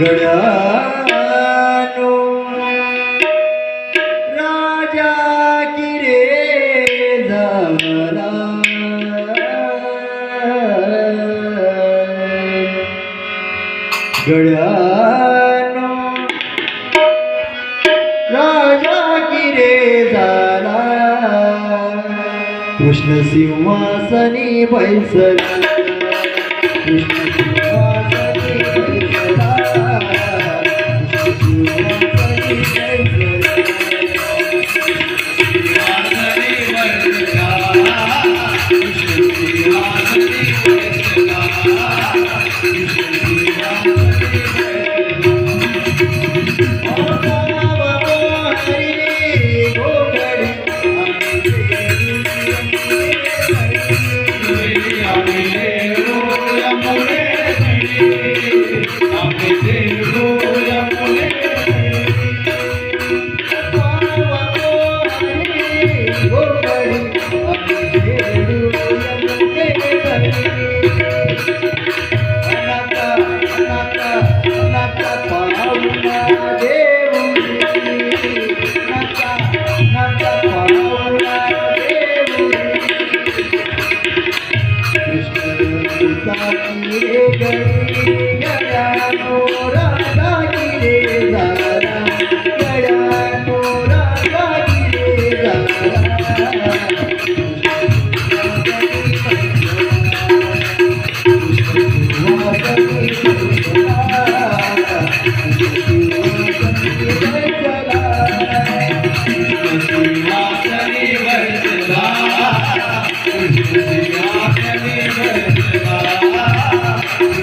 गड्यानो राजा किरे झाला गड्यानो राजा किरे झाला कृष्ण सिंहासनी बैसला Krishna Thank you. Para uma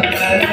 Thank you.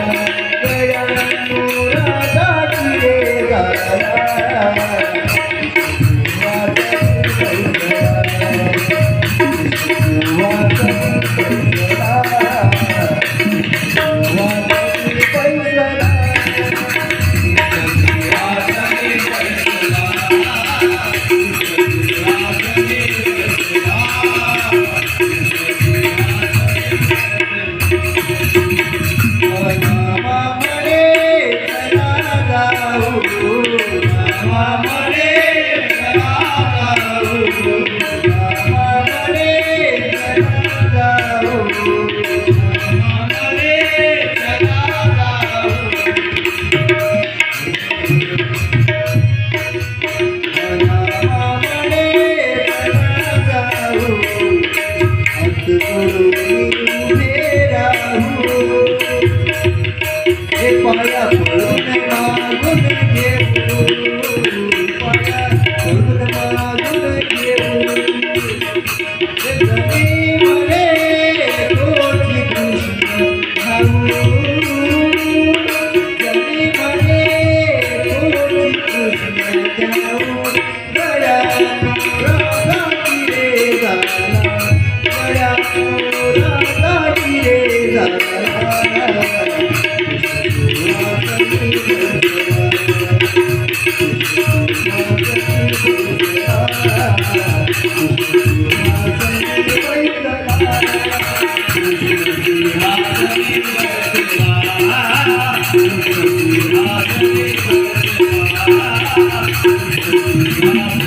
મારું Yeah. Thank you.